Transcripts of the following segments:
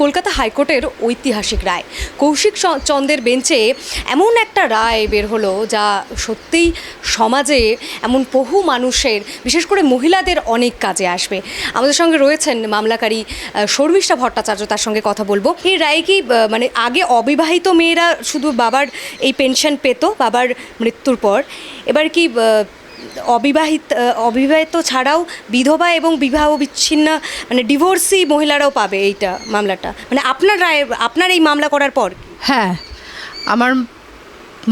কলকাতা হাইকোর্টের ঐতিহাসিক রায়। কৌশিক চন্দের বেঞ্চে এমন একটা রায় বের হলো যা সত্যিই সমাজে এমন বহু মানুষের, বিশেষ করে মহিলাদের অনেক কাজে আসবে। আমাদের সঙ্গে রয়েছেন মামলাকারী শর্মিষ্ঠা ভট্টাচার্য, তার সঙ্গে কথা বলব। এই রায় কি মানে আগে অবিবাহিত মেয়েরা শুধু বাবার এই পেনশন পেত, বাবার মৃত্যুর পর। এবার কি অবিবাহিত অবিবাহিত ছাড়াও বিধবা এবং বিবাহ বিচ্ছিন্ন মানে ডিভোর্সি মহিলারাও পাবে এইটা মামলাটা। মানে আপনার রায়, আপনার এই মামলা করার পর? হ্যাঁ আমার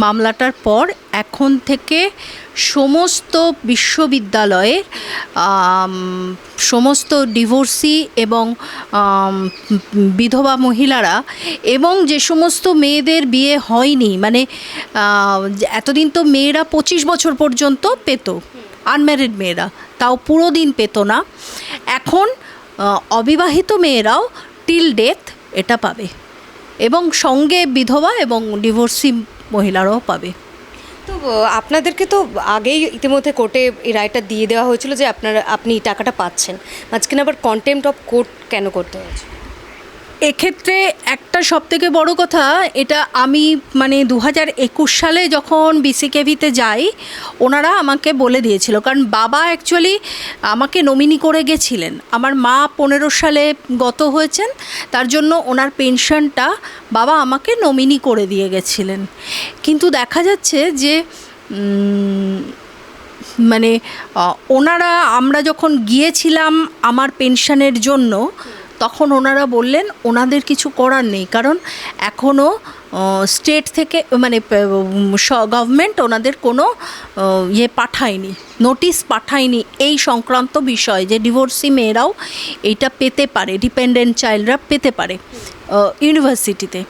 মামলাটার পর এখন থেকে সমস্ত বিশ্ববিদ্যালয়ে সমস্ত ডিভোর্সি এবং বিধবা মহিলারা এবং যে সমস্ত মেয়েদের বিয়ে হয়নি মানে এতদিন তো মেয়েরা পঁচিশ বছর পর্যন্ত পেত, আনম্যারিড মেয়েরা, তাও পুরো দিন পেত না। এখন অবিবাহিত মেয়েরাও টিল ডেথ এটা পাবে। এবং সঙ্গে বিধবা এবং ডিভোর্সি মহিলারাও পাবে। তো আপনাদেরকে তো আগেই ইতিমধ্যে কোর্টে এই রায়টা দিয়ে দেওয়া হয়েছিল যে আপনারা, আপনি টাকাটা পাচ্ছেন। আজকে আবার কন্টেম্প অফ কোর্ট কেন করতে হয়েছে? এক্ষেত্রে একটা সবথেকে বড় কথা, এটা আমি মানে দু হাজার একুশ সালে যখন বিসিকেভিতে যাই, ওনারা আমাকে বলে দিয়েছিল। কারণ বাবা অ্যাকচুয়ালি আমাকে নমিনি করে গেছিলেন। আমার মা পনেরো সালে গত হয়েছেন, তার জন্য ওনার পেনশনটা বাবা আমাকে নমিনি করে দিয়ে গেছিলেন। কিন্তু দেখা যাচ্ছে যে মানে ওনারা, আমরা যখন গিয়েছিলাম আমার পেনশনের জন্য তখন ওনারা বললেন, ওনাদের কিছু করার নেই। কারণ এখনও স্টেট থেকে মানে গভর্নমেন্ট ওনাদের কোনো ইয়ে পাঠায়নি, নোটিশ পাঠায়নি এই সংক্রান্ত বিষয় যে ডিভোর্সি মেয়েরাও এটা পেতে পারে, ডিপেন্ডেন্ট চাইল্ডরা পেতে পারে ইউনিভার্সিটিতে।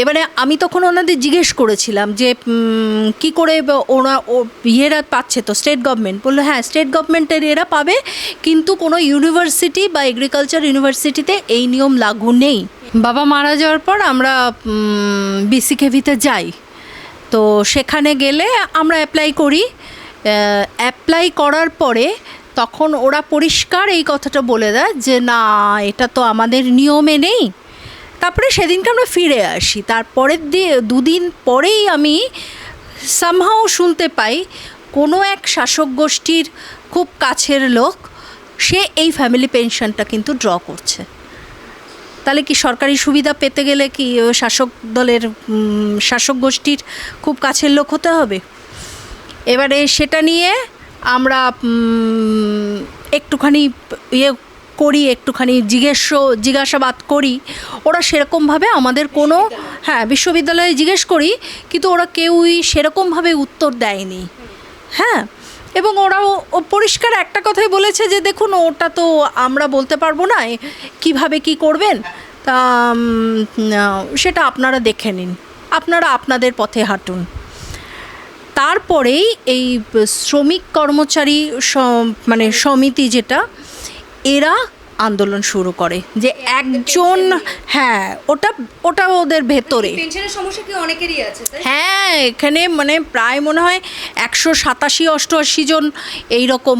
এবারে আমি তখন ওনাদের জিজ্ঞেস করেছিলাম যে কি করে ওরা, ও, ইয়েরা পাচ্ছে তো স্টেট গভর্নমেন্ট বলল হ্যাঁ স্টেট গভর্নমেন্টের এরা পাবে, কিন্তু কোনো ইউনিভার্সিটি বা এগ্রিকালচার ইউনিভার্সিটিতে এই নিয়ম লাগু নেই। বাবা মারা যাওয়ার পর আমরা বিসিকেভিতে যাই। তো সেখানে গেলে আমরা অ্যাপ্লাই করি। অ্যাপ্লাই করার পরে তখন ওরা পরিষ্কার এই কথাটা বলে দেয় যে, না, এটা তো আমাদের নিয়মে নেই। তারপরে সেদিনকে আমরা ফিরে আসি। তারপরের দুদিন পরেই আমি সামহাও শুনতে পাই, কোনো এক শাসক গোষ্ঠীর খুব কাছের লোক, সে এই ফ্যামিলি পেনশনটা কিন্তু ড্র করছে। তাহলে কি সরকারি সুবিধা পেতে গেলে কি শাসক দলের শাসক গোষ্ঠীর খুব কাছের লোক হতে হবে? এবারে সেটা নিয়ে আমরা একটুখানি ইয়ে করি, একটুখানি জিজ্ঞেস, জিজ্ঞাসাবাদ করি। ওরা সেরকমভাবে আমাদের কোনো হ্যাঁ বিশ্ববিদ্যালয়ে জিজ্ঞেস করি, কিন্তু ওরা কেউই সেরকমভাবে উত্তর দেয়নি। হ্যাঁ এবং ওরাও পরিষ্কার একটা কথাই বলেছে যে, দেখুন, ওটা তো আমরা বলতে পারব না কীভাবে কি করবেন? তা সেটা আপনারা দেখে নিন। আপনারা আপনাদের পথে হাঁটুন। তারপরেই এই শ্রমিক কর্মচারী মানে সমিতি যেটা এরা আন্দোলন শুরু করে যে একজন হ্যাঁ ওটা ওটা ওদের ভেতরে। সমস্যা কি অনেকেরই আছে হ্যাঁ এখানে মানে প্রায় মনে হয় একশো সাতাশি অষ্টআশি জন এই রকম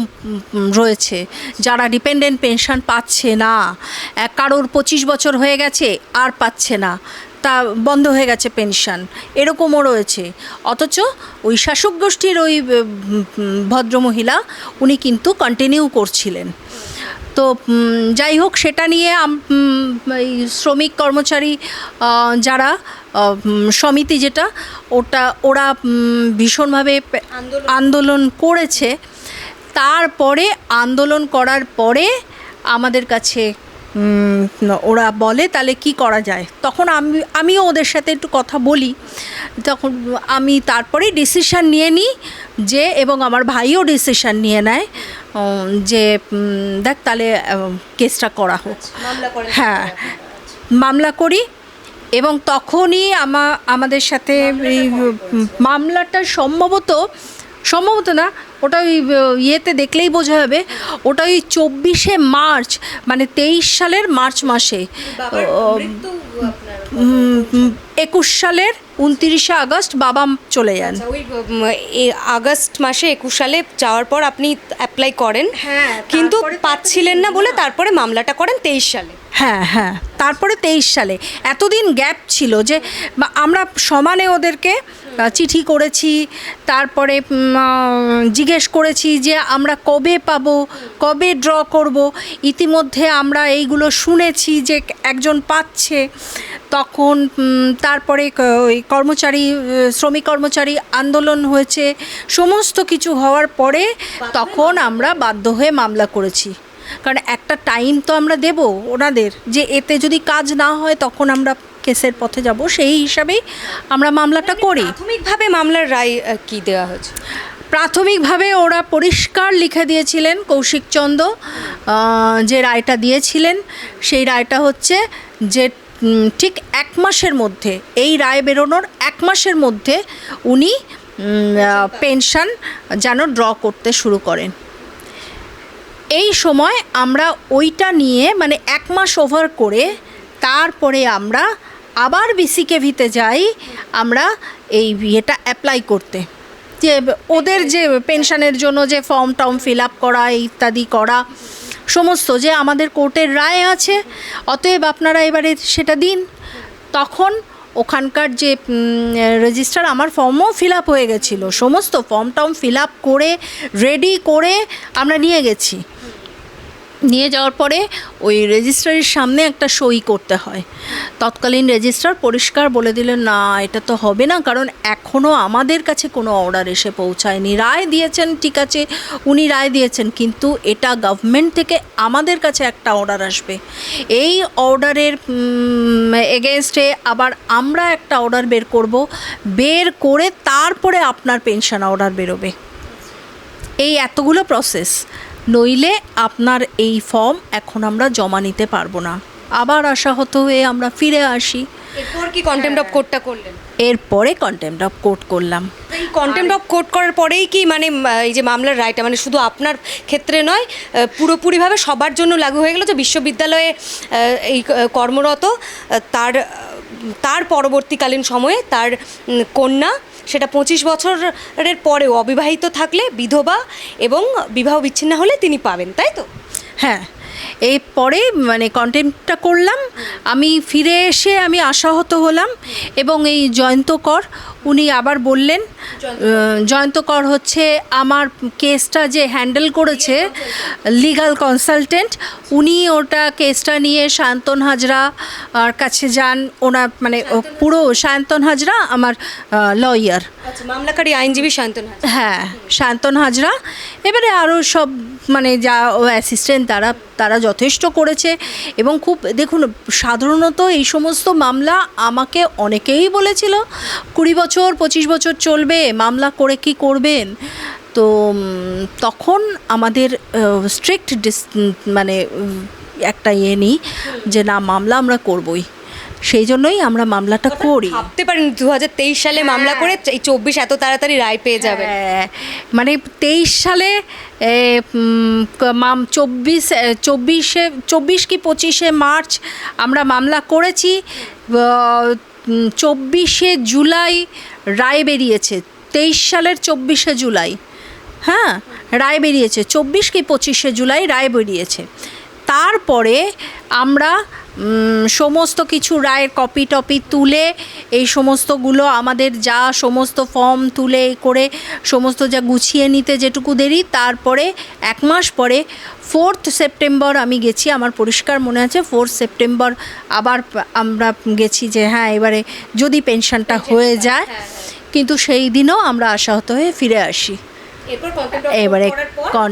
রয়েছে যারা ডিপেন্ডেন্ট পেনশন পাচ্ছে না। কারোর পঁচিশ বছর হয়ে গেছে আর পাচ্ছে না। তা বন্ধ হয়ে গেছে পেনশন এরকমও রয়েছে। অথচ ওই শাসক গোষ্ঠীর ওই ভদ্রমহিলা উনি কিন্তু কন্টিনিউ করছিলেন। তো যাই হোক সেটা নিয়ে শ্রমিক কর্মচারী যারা সমিতি যেটা ওটা ওরা ভীষণভাবে আন্দোলন। করেছে। তারপরে আন্দোলন করার পরে আমাদের কাছে ওরা বলে তাহলে কি করা যায়? তখন আমি আমিও ওদের সাথে একটু কথা বলি। তখন আমি তারপরেই ডিসিশান নিয়ে নিই যে এবং আমার ভাইও ডিসিশান নিয়ে নেয়। যে দেখ তাহলে কেসটা করা হোক। হ্যাঁ। মামলা করি এবং তখনই আমা আমাদের সাথে এই মামলাটা সম্ভবত সম্ভবত না ওটা ওই ইয়েতে দেখলেই বোঝা যাবে ওটা ওই চব্বিশে মার্চ মানে তেইশ সালের মার্চ মাসে। একুশ সালের উনতিরিশে আগস্ট বাবা চলে যান। ওই এ আগস্ট মাসে একুশ সালে যাওয়ার পর আপনি অ্যাপ্লাই করেন। হ্যাঁ, কিন্তু পাচ্ছিলেন না বলে তারপরে মামলাটা করেন তেইশ সালে। হ্যাঁ হ্যাঁ তারপরে তেইশ সালে। এতদিন গ্যাপ ছিল যে আমরা সমানে ওদেরকে চিঠি করেছি তারপরে জিজ্ঞেস করেছি যে আমরা কবে পাবো কবে ড্র করব। ইতিমধ্যে আমরা এইগুলো শুনেছি যে একজন পাচ্ছে। তখন তারপরে ওই কর্মচারী শ্রমিক কর্মচারী আন্দোলন হয়েছে সমস্ত কিছু হওয়ার পরে তখন আমরা বাধ্য হয়ে মামলা করেছি। কারণ একটা টাইম তো আমরা দেব ওনাদের যে এতে যদি কাজ না হয় তখন আমরা কেসের পথে যাব সেই হিসাবেই আমরা মামলাটা করি। প্রাথমিকভাবে মামলার রায় কি দেওয়া হয়েছে? প্রাথমিকভাবে ওরা পরিষ্কার লিখে দিয়েছিলেন কৌশিক চন্দ্র যে রায়টা দিয়েছিলেন সেই রায়টা হচ্ছে যে ঠিক এক মাসের মধ্যে, এই রায় বেরোনোর এক মাসের মধ্যে উনি পেনশন যেন ড্র করতে শুরু করেন। এই সময় আমরা ওইটা নিয়ে মানে এক মাস ওভার করে, তারপরে আমরা আবার বিসিকেভিতে যাই, আমরা এই ইয়েটা অ্যাপ্লাই করতে। যে ওদের যে পেনশনের জন্য যে ফর্ম টর্ম ফিল আপ করা, ইত্যাদি করা সমস্ত যে আমাদের কোর্টের রায় আছে, অতএব আপনারা এবারে সেটা দিন। তখন ওখানকার যে রেজিস্টার, আমার ফর্মও ফিল আপ হয়ে গেছিল। সমস্ত ফর্ম টর্ম ফিল আপ করে, রেডি করে আমরা নিয়ে গেছি। নিয়ে যাওয়ার পরে ওই রেজিস্ট্রারের সামনে একটা সই করতে হয়। তৎকালীন রেজিস্ট্রার পরিষ্কার বলে দিলেন, না, এটা তো হবে না, কারণ এখনও আমাদের কাছে কোনো অর্ডার এসে পৌঁছায়নি। রায় দিয়েছেন, ঠিক আছে, উনি রায় দিয়েছেন, কিন্তু এটা গভর্নমেন্ট থেকে আমাদের কাছে একটা অর্ডার আসবে। এই অর্ডারের এগেনস্টে আবার আমরা একটা অর্ডার বের করব। বের করে তারপরে আপনার পেনশন অর্ডার বেরোবে। এই এতগুলো প্রসেস নইলে আপনার এই ফর্ম এখন আমরা জমা নিতে পারব না। আবার আশাহত হয়ে আমরা ফিরে আসি। এরপর কি কন্টেম্প অফ কোর্টটা করলেন? এরপরে কন্টেম্প অফ কোর্ট করলাম। এই কন্টেম্প অফ কোর্ট করার পরেই কি মানে এই যে মামলার রায়টা মানে শুধু আপনার ক্ষেত্রে নয় পুরোপুরিভাবে সবার জন্য লাগু হয়ে গেল যে বিশ্ববিদ্যালয়ে এই কর্মরত তার তার পরবর্তীকালীন সময়ে তার কন্যা সেটা পঁচিশ বছরের পরেও অবিবাহিত থাকলে বিধবা এবং বিবাহ বিচ্ছিন্ন হলে তিনি পাবেন, তাই তো? হ্যাঁ এই পরে মানে কন্টেন্টটা করলাম, আমি ফিরে এসে আমি আশাহত হলাম এবং এই জয়ন্ত কর উনি আবার বললেন আহ, জয়ন্ত কর হচ্ছে আমার কেসটা যে হ্যান্ডেল করেছে লিগাল কনসালটেন্ট উনি ওটা কেসটা নিয়ে সায়ন্তন হাজরা আর কাছে যান ওনার মানে পুরো সায়ন্তন হাজরা আমার লয়ার আচ্ছা মামলাকারী আইনজীবী শান্তন হাজরা। হ্যাঁ শান্তন হাজরা। এবারে আরও সব মানে যা অ্যাসিস্ট্যান্ট তারা তারা যথেষ্ট করেছে এবং খুব, দেখুন, সাধারণত এই সমস্ত মামলা আমাকে অনেকেই বলেছিল, কুড়ি বছর, পঁচিশ বছর চলবে, মামলা করে কি করবেন? তো তখন আমাদের স্ট্রিক্ট ডিস মানে একটা ইয়ে নিই যে না, মামলা আমরা করবই। সেই জন্যই আমরা মামলাটা করি। ভাবতে পারেন দু সালে মামলা করে এই চব্বিশ এত তাড়াতাড়ি রায় পেয়ে যাবে। হ্যাঁ, মানে তেইশ সালে মাম চব্বিশ চব্বিশে চব্বিশ কি পঁচিশে মার্চ আমরা মামলা করেছি চব্বিশে জুলাই রায় বেরিয়েছে তেইশ সালের চব্বিশে জুলাই। হ্যাঁ রায় বেরিয়েছে চব্বিশ কি পঁচিশে জুলাই রায় বেরিয়েছে। তারপরে আমরা সমস্ত কিছু রায়ের কপি টপি তুলে এই সমস্তগুলো আমাদের যা সমস্ত ফর্ম তুলে করে সমস্ত যা গুছিয়ে নিতে যেটুকু দেরি তারপরে এক মাস পরে ফোর্থ সেপ্টেম্বর আমি গেছি আমার পরিষ্কার মনে আছে ফোর্থ সেপ্টেম্বর আবার আমরা গেছি যে হ্যাঁ এবারে যদি পেনশনটা হয়ে যায়। কিন্তু সেই দিনও আমরা আশাহত হয়ে ফিরে আসি। এবারে পর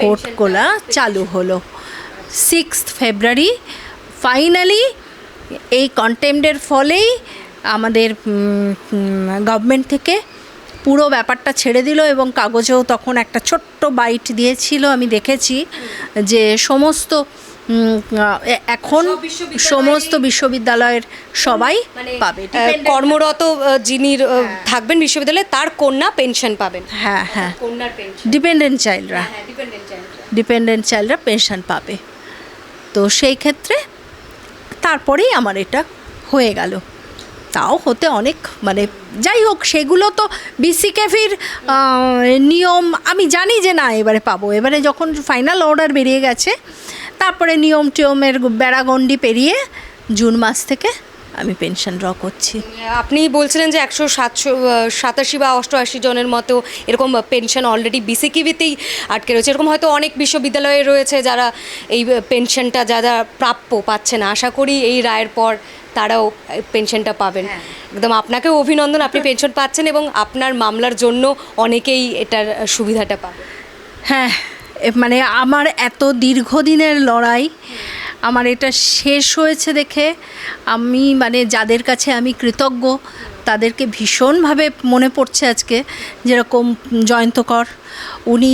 কোর্ট কোলা চালু হলো। সিক্স ফেব্রুয়ারি ফাইনালি এই কন্টেম্পের ফলেই আমাদের গভর্নমেন্ট থেকে পুরো ব্যাপারটা ছেড়ে দিল এবং কাগজেও তখন একটা ছোট্ট বাইট দিয়েছিল। আমি দেখেছি যে সমস্ত এখন সমস্ত বিশ্ববিদ্যালয়ের সবাই মানে পাবে কর্মরত যিনি থাকবেন বিশ্ববিদ্যালয়ে তার কন্যা পেনশন পাবেন। হ্যাঁ হ্যাঁ। ডিপেন্ডেন্ট চাইল্ডরা হ্যাঁ ডিপেন্ডেন্ট ডিপেন্ডেন্ট চাইল্ডরা পেনশন পাবে। তো সেই ক্ষেত্রে তারপরেই আমার এটা হয়ে গেল। তাও হতে অনেক মানে যাই হোক, সেগুলো তো বিসি ক্যাফির নিয়ম আমি জানি যে না, এবারে পাবো। এবারে যখন ফাইনাল অর্ডার বেরিয়ে গেছে, তারপরে নিয়ম টিয়মের বেড়াগন্ডি পেরিয়ে জুন মাস থেকে আমি পেনশন ড্র করছি। আপনি বলছিলেন যে একশো সাতশো সাতাশি বা অষ্টআশি জনের মতো এরকম পেনশন অলরেডি বিসিকিভিতেই আটকে রয়েছে। এরকম হয়তো অনেক বিশ্ববিদ্যালয়ে রয়েছে যারা এই পেনশনটা যারা প্রাপ্য পাচ্ছে না। আশা করি এই রায়ের পর তারাও পেনশনটা পাবেন। একদম আপনাকেও অভিনন্দন আপনি পেনশন পাচ্ছেন এবং আপনার মামলার জন্য অনেকেই এটার সুবিধাটা পাবে হ্যাঁ মানে আমার এত দীর্ঘদিনের লড়াই আমার এটা শেষ হয়েছে দেখে আমি মানে যাদের কাছে আমি কৃতজ্ঞ, তাদেরকে ভীষণভাবে মনে পড়ছে আজকে যেরকম জয়ন্তকর। উনি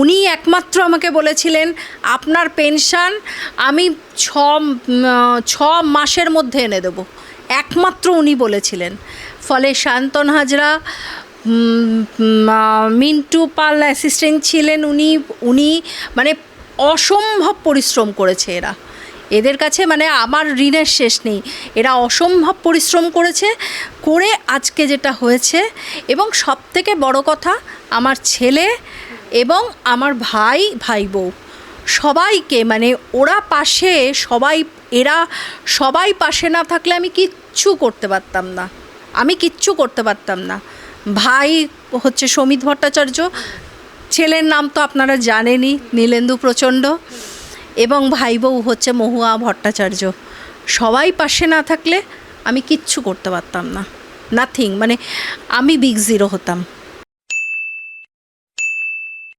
উনি একমাত্র আমাকে বলেছিলেন, আপনার পেনশন আমি ছ ছ মাসের মধ্যে এনে দেবো। একমাত্র উনি বলেছিলেন। ফলে শান্তন হাজরা মিন্টু পাল অ্যাসিস্ট্যান্ট ছিলেন উনি উনি মানে অসম্ভব পরিশ্রম করেছে এরা। এদের কাছে মানে আমার ঋণের শেষ নেই। এরা অসম্ভব পরিশ্রম করেছে, করে আজকে যেটা হয়েছে এবং সব থেকে বড় কথা, আমার ছেলে এবং আমার ভাই ভাই বউ। সবাইকে মানে ওরা পাশে সবাই, এরা সবাই পাশে না থাকলে আমি কিচ্ছু করতে পারতাম না। আমি কিচ্ছু করতে পারতাম না। ভাই হচ্ছে সমিত ভট্টাচার্য, ছেলের নাম তো আপনারা জানেনই, নীলেন্দু প্রচণ্ড। এবং ভাই বউ হচ্ছে মহুয়া, ভট্টাচার্য। সবাই পাশে না থাকলে আমি কিচ্ছু করতে পারতাম না। নাথিং মানে আমি বিগ জিরো হতাম।